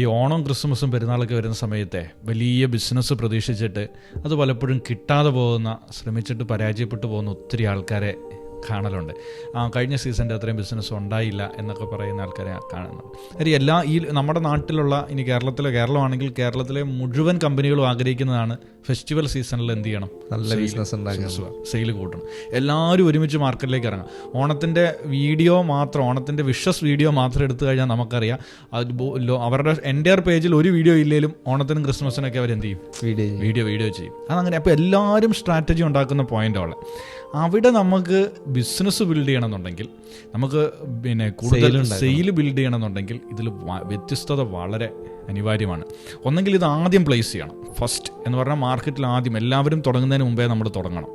ഈ ഓണം ക്രിസ്മസും പെരുന്നാളൊക്കെ വരുന്ന സമയത്തെ വലിയ ബിസിനസ് പ്രതീക്ഷിച്ചിട്ട് അത് പലപ്പോഴും കിട്ടാതെ പോകുന്ന ശ്രമിച്ചിട്ട് പരാജയപ്പെട്ടു പോകുന്ന ഒത്തിരി ആൾക്കാരെ കാണലുണ്ട്. ആ കഴിഞ്ഞ സീസണിന്റെ അത്രയും ബിസിനസ് ഉണ്ടായില്ല എന്നൊക്കെ പറയുന്ന ആൾക്കാരെ കാണുന്നുണ്ട് കാര്യം എല്ലാ ഈ നമ്മുടെ നാട്ടിലുള്ള ഇനി കേരളത്തിലെ കേരളമാണെങ്കിൽ കേരളത്തിലെ മുഴുവൻ കമ്പനികളും ആഗ്രഹിക്കുന്നതാണ് ഫെസ്റ്റിവൽ സീസണിൽ എന്ത് ചെയ്യണം? നല്ല ബിസിനസ് സെയിൽ കൂട്ടണം. എല്ലാവരും ഒരുമിച്ച് മാർക്കറ്റിലേക്ക് ഇറങ്ങാം. ഓണത്തിന്റെ വീഡിയോ മാത്രം ഓണത്തിന്റെ വിഷസ് വീഡിയോ മാത്രം എടുത്തു കഴിഞ്ഞാൽ നമുക്കറിയാം അവരുടെ എന്റയർ പേജിൽ ഒരു വീഡിയോ ഇല്ലെങ്കിലും ഓണത്തിനും ക്രിസ്മസിനൊക്കെ അവർ എന്ത് ചെയ്യും. വീഡിയോ വീഡിയോ ചെയ്യും. അതങ്ങനെ. അപ്പോൾ എല്ലാവരും സ്ട്രാറ്റജി ഉണ്ടാക്കുന്ന പോയിന്റുള്ള അവിടെ നമുക്ക് ബിസിനസ് ബിൽഡ് ചെയ്യണമെന്നുണ്ടെങ്കിൽ നമുക്ക് പിന്നെ കൂടുതൽ സെയിൽ ബിൽഡ് ചെയ്യണമെന്നുണ്ടെങ്കിൽ ഇതിൽ വ്യത്യസ്തത വളരെ അനിവാര്യമാണ്. ഒന്നെങ്കിൽ ഇത് ആദ്യം പ്ലേസ് ചെയ്യണം. ഫസ്റ്റ് എന്ന് പറഞ്ഞാൽ മാർക്കറ്റിൽ ആദ്യം എല്ലാവരും തുടങ്ങുന്നതിന് മുമ്പേ നമ്മൾ തുടങ്ങണം.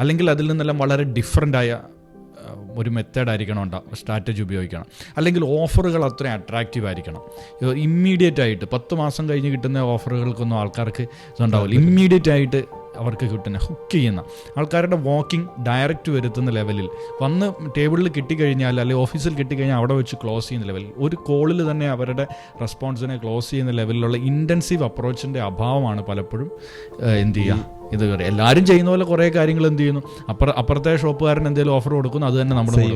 അല്ലെങ്കിൽ അതിൽ നിന്നെല്ലാം വളരെ ഡിഫറന്റ് ആയ ഒരു മെത്തേഡ് ആയിരിക്കണം ഉണ്ടാവും സ്ട്രാറ്റജി ഉപയോഗിക്കണം. അല്ലെങ്കിൽ ഓഫറുകൾ അത്രയും അട്രാക്റ്റീവ് ആയിരിക്കണം. ഇമ്മീഡിയറ്റ് ആയിട്ട് പത്ത് മാസം കഴിഞ്ഞ് കിട്ടുന്ന ഓഫറുകൾക്കൊന്നും ആൾക്കാർക്ക് ഇതുണ്ടാവില്ല. ഇമ്മീഡിയറ്റ് ആയിട്ട് അവർക്ക് കിട്ടുന്ന ഹുക്ക് ചെയ്യുന്ന. ആൾക്കാരുടെ വാക്കിംഗ് ഡയറക്റ്റ് വരുത്തുന്ന ലെവലിൽ വന്ന് ടേബിളിൽ കിട്ടിക്കഴിഞ്ഞാൽ അല്ലെങ്കിൽ ഓഫീസിൽ കിട്ടിക്കഴിഞ്ഞാൽ അവിടെ വെച്ച് ക്ലോസ് ചെയ്യുന്ന ലെവലിൽ ഒരു കോളിൽ തന്നെ അവരുടെ റെസ്പോൺസിനെ ക്ലോസ് ചെയ്യുന്ന ലെവലിലുള്ള ഇന്റൻസീവ് അപ്രോച്ചിന്റെ അഭാവമാണ് പലപ്പോഴും എന്ത് ചെയ്യുക? ഇത് കയറി. എല്ലാവരും ചെയ്യുന്ന പോലെ കുറേ കാര്യങ്ങൾ എന്ത് ചെയ്യുന്നു? അപ്പുറ അപ്പുറത്തെ ഷോപ്പുകാരൻ എന്തെങ്കിലും ഓഫർ കൊടുക്കുന്നു അത് തന്നെ നമ്മുടെ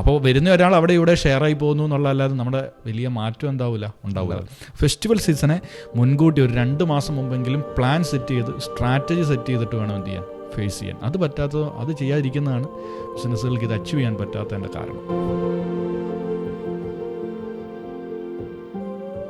അപ്പോൾ വരുന്ന ഒരാൾ അവിടെ ഇവിടെ ഷെയർ ആയി പോകുന്നു എന്നുള്ളതല്ലാതെ നമ്മുടെ വലിയ മാറ്റം എന്താവില്ല ഉണ്ടാവില്ല. ഫെസ്റ്റിവൽ സീസണെ മുൻകൂട്ടി ഒരു രണ്ട് മാസം മുമ്പെങ്കിലും പ്ലാൻ സെറ്റ് ചെയ്ത് സ്ട്രാറ്റജി സെറ്റ് ചെയ്തിട്ട് വേണം എന്ത് ചെയ്യാൻ ഫേസ് ചെയ്യാൻ. അത് പറ്റാത്തതോ അത് ചെയ്യാതിരിക്കുന്നതാണ് ബിസിനസ്സുകൾക്ക് ഇത് അച്ചീവ് ചെയ്യാൻ പറ്റാത്തതിന്റെ കാരണം.